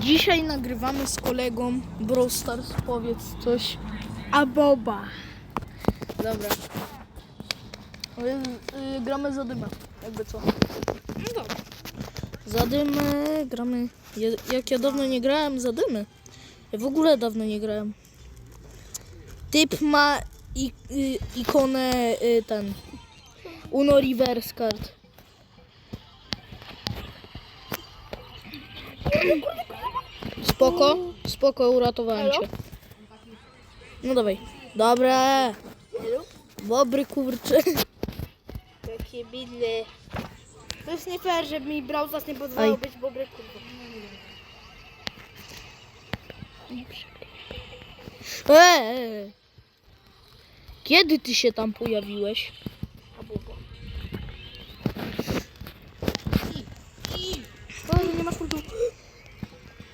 Dzisiaj nagrywamy z kolegą Brawl Stars. Powiedz coś. A Boba. Dobra. Yy, yy, gramy za dymę. Jakby co. No dobra. Za dymę gramy. Ja, jak ja dawno nie grałem za dymy. Ja w ogóle dawno nie grałem. Typ ma i, y, ikonę y, ten. Uno reverse card. Spoko, spoko, uratowałem cię. No dawaj. Dobra. Dobry kurczę. Takie bidle. To jest nie fair, że mi Brauzas nie pozwalał Aj. być dobry kurwa. Eee! Kiedy ty się tam pojawiłeś?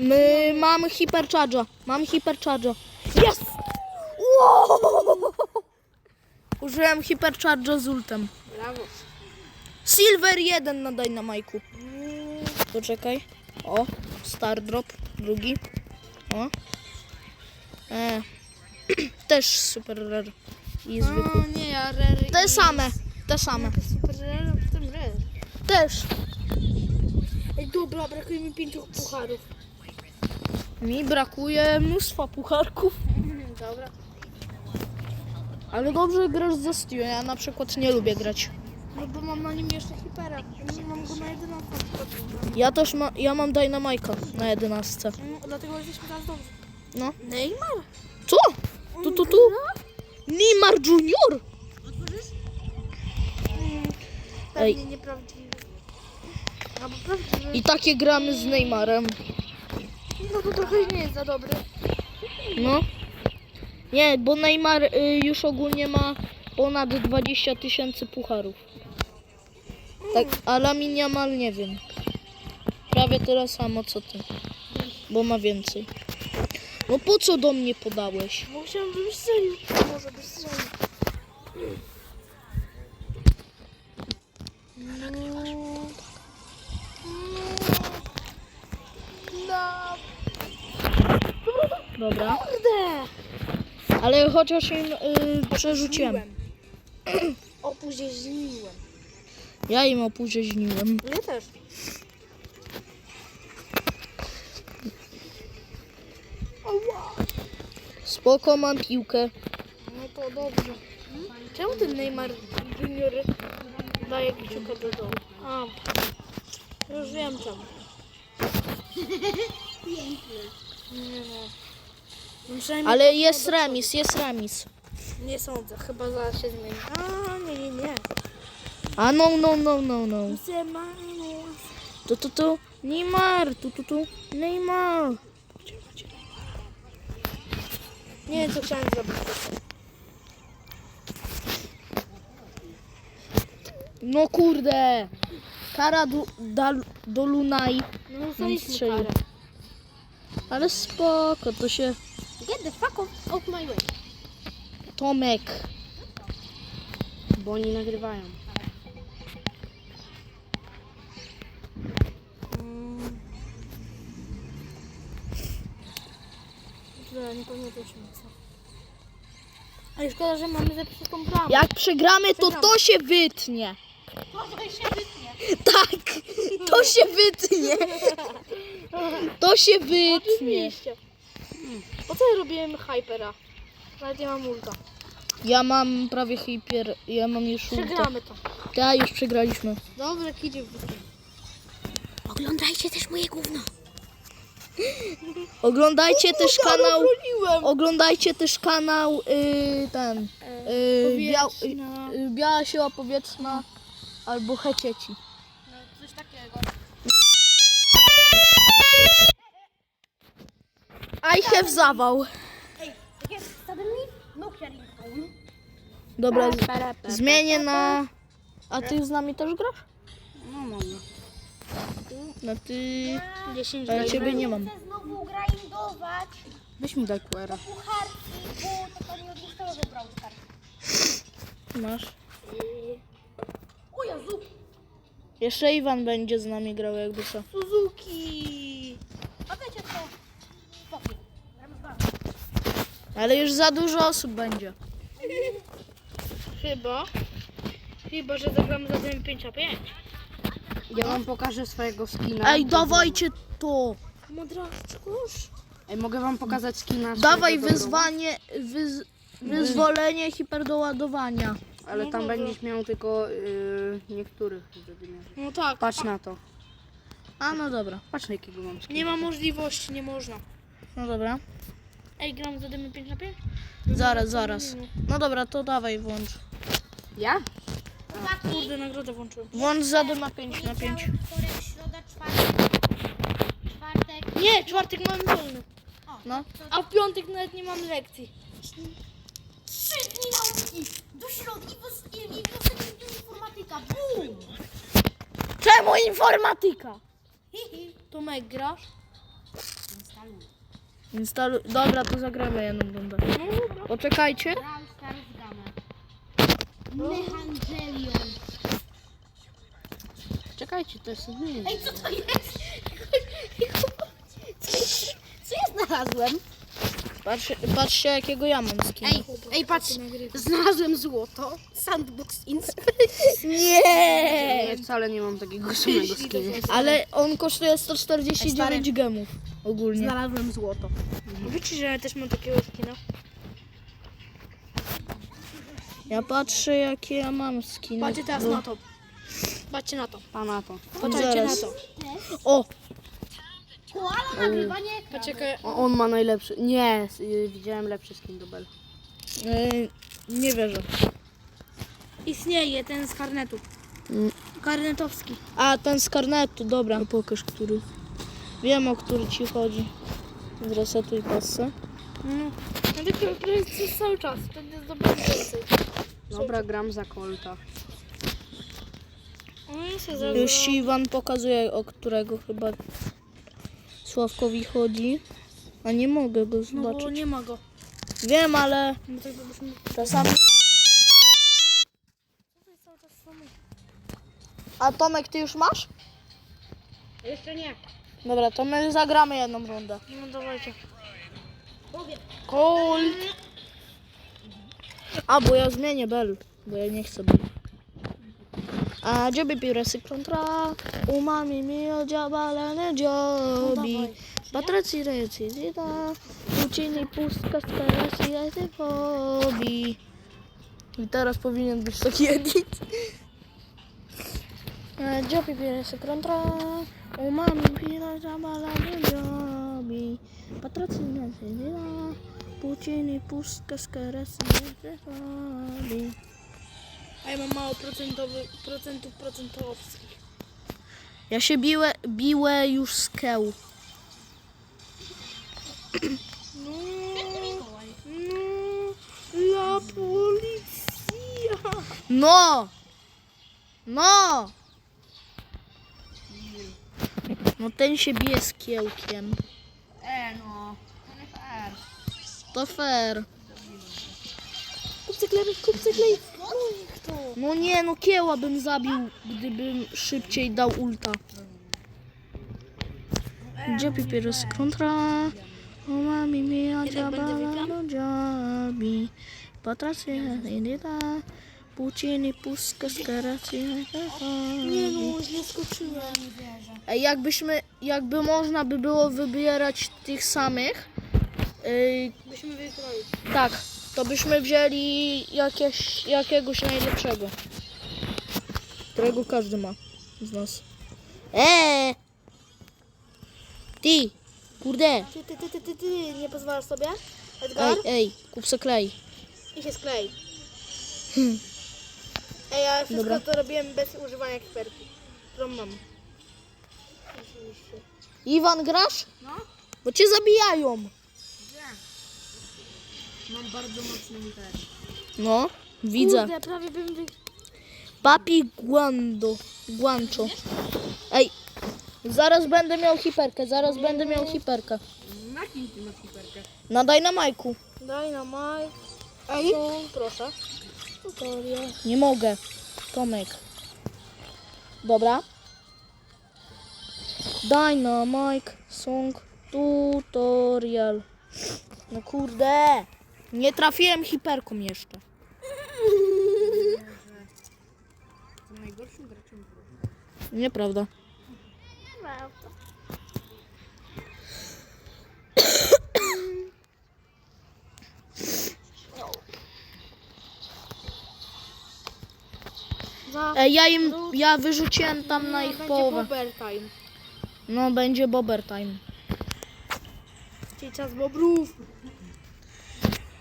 My mamy hipercharge'a. Mam hipercharge'a. Yes! Użyłem hipercharge'a z ultem. Brawo. Silver 1 na Dynamajku. Poczekaj. O, Star Drop. Drugi. O. E. Też super rare. I zwykły. O nie, ja rare Te same. Te same. Super rare, a potem rare. Też. Ej, dobra, brakuje mi pięciu pucharów. Mi brakuje mnóstwa pucharków. Dobra. Ale dobrze grasz ze Stu. Ja na przykład nie lubię grać. No bo mam na nim jeszcze hipera. Mam go na 11 przykład. Ja też ma, ja mam Dynamajka na 11. Mm, Dlatego jesteśmy teraz dobrze. No. Neymar? Co? Tu, tu, tu. Neymar Junior? Mm, Ej. Pewnie nieprawdziwy. Albo prawdziwy. I takie gramy z Neymarem. No to trochę nie jest za dobry. No. Nie, bo Neymar y, już ogólnie ma ponad 20 tysięcy pucharów. Tak, a Lamin Yamal nie wiem. Prawie tyle samo co ty. Bo ma więcej. No po co do mnie podałeś? Bo chciałam, żebyś strzelił. Może strzelił. No. No. Dobra. Kurde. Ale chociaż im y, przerzuciłem. Opóźniłem. Ja im opóźniłem. Ja też. Spoko, mam piłkę. No to dobrze. Czemu ten Neymar Junior daje kciuka do dołu? A, już wiem czemu. Nie no. Ale jest remis, jest remis. Nie sądzę, chyba zaraz się zmieni. A, nie, nie, nie. A no, no, no, no, no. Tu, tu, tu. Neymar, tu, tu, tu. Neymar. Nie wiem, co chciałem zrobić. No kurde. Kara do, da, do Lunai. No, strzelił. Ale spoko, to się... Get the fuck off, off my way. Tomek. Bo oni nagrywają. Dobra, nie pamiętam co. Ale szkoda, że mamy zepsutą bramę. Jak przegramy, to to się wytnie. Tak, to się wytnie. To się wytnie. Oczywiście. Po co ja robiłem hypera? Nawet nie mam ulta. Ja mam prawie hiper, ja mam już ulta. Przegramy to. Ja już przegraliśmy. Dobra, idzie w dół. Oglądajcie też moje gówno. Oglądajcie też kanał. Broniłem. Oglądajcie też kanał y, ten. Y, biał, Powietrzna. y, biała siła powietrzna albo hecieci. No, coś takiego. I have zawał. Dobra, z- zmienię na. A ty z nami też grasz? No może. No ty. 10 A ja ciebie nie mam. Chcę znowu grindować Weź mi daj pucharki, bo to. Masz. O Jezu, Jeszcze Iwan będzie z nami grał jakby co. Suzuki. Ale już za dużo osób będzie. Chyba. Chyba, że zagramy za tym 5 na 5. Ja wam pokażę swojego skina. Ej, dawajcie to. Czegoś? Ej, mogę wam pokazać skina Dawaj swojego wyzwanie, wyz, wyzwolenie hiperdoładowania. Ale tam będziesz miał tylko y, niektórych. No tak. Patrz na to. A no dobra, Patrz na jakiego mam skina. Nie ma możliwości, nie można. no dobra. Ej, gram za dymy 5 na 5? Zaraz, zaraz. No dobra, to dawaj włącz. Ja? Kurde, nagrodę włączyłem. Włącz zadyma 5 na 5. Wtorek, środa, czwartek. Czwartek. Nie, czwartek mam wolny. No. A w piątek nawet nie mam lekcji. Trzy dni nauki. Do środy i, wos- i, i wiosenny dzień informatyka. Bum! Czemu informatyka? Tomek, grasz? Instaluj. Dobra, to zagramy jedną rundę. Poczekajcie. Mechangelion. Czekajcie, to jest nie Ej, co to jest? Co, co ja znalazłem? Patrz, patrzcie, jakiego ja mam skina. Ej, ej, patrz, znalazłem złoto. Sandbox Ins. Nie! Ja wcale nie mam takiego samego skina. Ale on kosztuje 149 gemów ogólnie. Znalazłem złoto. Wiecie, że ja też mam takiego skina? Ja patrzę, jakie ja mam skiny. Patrzcie teraz Bo- na to. Patrzcie na to. Pana to. Patrzcie na Zaraz. to. O, Koala nagrywanie O, on ma najlepszy. Nie, y, widziałem lepszy skin do Bell. yy, nie wierzę. istnieje ten z karnetu. Mm. Karnetowski. A, ten z karnetu, dobra. No pokaż, który. Wiem, o który ci chodzi. Zresetuj pasę. No. No tylko to jest cały czas. Wtedy zdobędę więcej. Dobra, gram za Colta. No. Już ci Iwan pokazuje, o którego chyba Sławkowi chodzi. A nie mogę go No bo zobaczyć. nie ma go. Wiem, ale No tak byśmy... czasami... A Tomek, ty już masz? Jeszcze nie. Dobra, to my zagramy jedną rundę. No dawajcie. Cold. A, bo ja zmienię Bell, bo ja nie chcę Bell. A giobi piresy kontra umami mio dziabalane dziobi. Patraci reci zida, uczyni pustka skarasi jety hobi. I teraz powinien być taki edit. Dziobi piresy kontra umami mio dziabalane dziobi. Patraci reci zida, uczyni pustka skarasi jety hobi. A ja mam mało procentowy, procentów procentowskich. Ja się biłe, biłe już z keł. No, no, la policja. No! No! No ten się bije z kiełkiem. E no. To nie fair. To fair. Kupcy klej, kupcy klej. No? No nie, no kieła bym zabił, gdybym szybciej dał ulta. Gdzie papierus kontra? O mami mia Jednak będę dziabala wygrał? no dziabi. Puccini puska skaracja. Nie no, źle skoczyłem. Ej, jakbyśmy, jakby można by było wybierać tych samych, yy, Byśmy wygrali. tak, to byśmy wzięli jakieś, jakiegoś najlepszego. Którego każdy ma z nas. Eee! Ty! Kurde! Ty, ty, ty, ty, ty, ty, nie pozwalasz sobie? Edgar? Ej, ej, kup se klej. I się sklei. Ej, ja wszystko Dobra. to robiłem bez używania kiperki, którą mam. Oczywiście. Iwan, grasz? No. Bo cię zabijają. Mam bardzo mocny internet. No, widzę. Kurde, prawie bym wy... Papi Guando. Guancho. Ej, zaraz będę miał hiperkę, zaraz będę miał hiperkę. Na kim ty masz hiperkę? Na majku. Daj na maj. Ej, proszę. Nie mogę. Tomek. Dobra. Dynamite Song Tutorial. No kurde. Nie trafiłem hiperką jeszcze. Najgorszym graczem. Nieprawda. Prawda. Ej, ja im, ja wyrzuciłem tam na ich połowę. Bobber time. No, będzie bobber time. Czyli czas bobrów.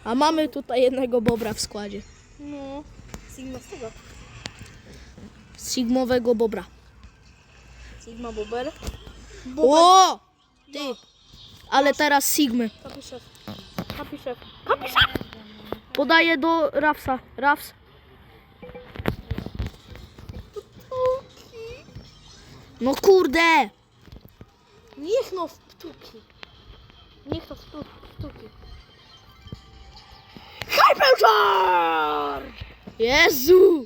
A mamy tutaj jednego bobra w składzie. No. Sigma z tego. Sigmowego bobra. Sigma Bobber. O! Ty! Ale teraz Sigmy. Kapi szef. Kapi szef. Kapi szef! Podaję do Rafsa. Rafs. No kurde! Niech no w ptuki. Niech no w ptu- w ptuki. Hypercharge! Jezu!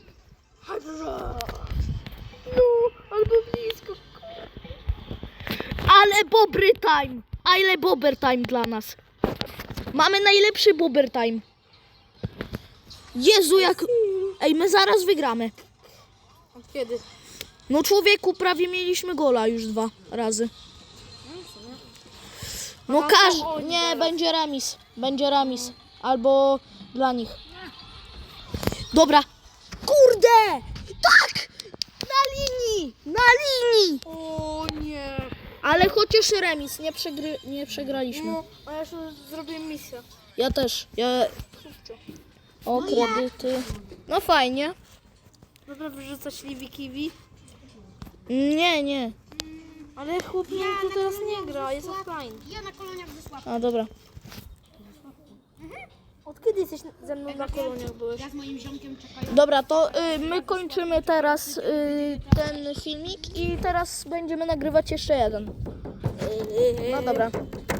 Hypercharge! No, albo blisko. Ale bobry time! Ale bobber time dla nas. Mamy najlepszy bobber time. Jezu, jak... Ej, my zaraz wygramy. Od kiedy? No człowieku, prawie mieliśmy gola już dwa razy. No A, każ... to oni Nie, będzie remis. Będzie remis. Albo dla nich. Dobra. Kurde! Tak! Na linii! Na linii! O nie. Ale chociaż remis. Nie, przegry... nie przegraliśmy. No, a ja już zrobię misję. Ja też. Ja... O, kredyty. No fajnie. Dobra, wyrzucać Livi Kiwi. Nie, nie. Ale chłop mnie to teraz nie gra, jest offline. Ja na koloniach wysłałem. A, dobra. Od kiedy jesteś ze mną na koloniach byłeś? Ja z moim ziomkiem czekają. Dobra, to y, my kończymy teraz y, ten filmik i teraz będziemy nagrywać jeszcze jeden. No dobra.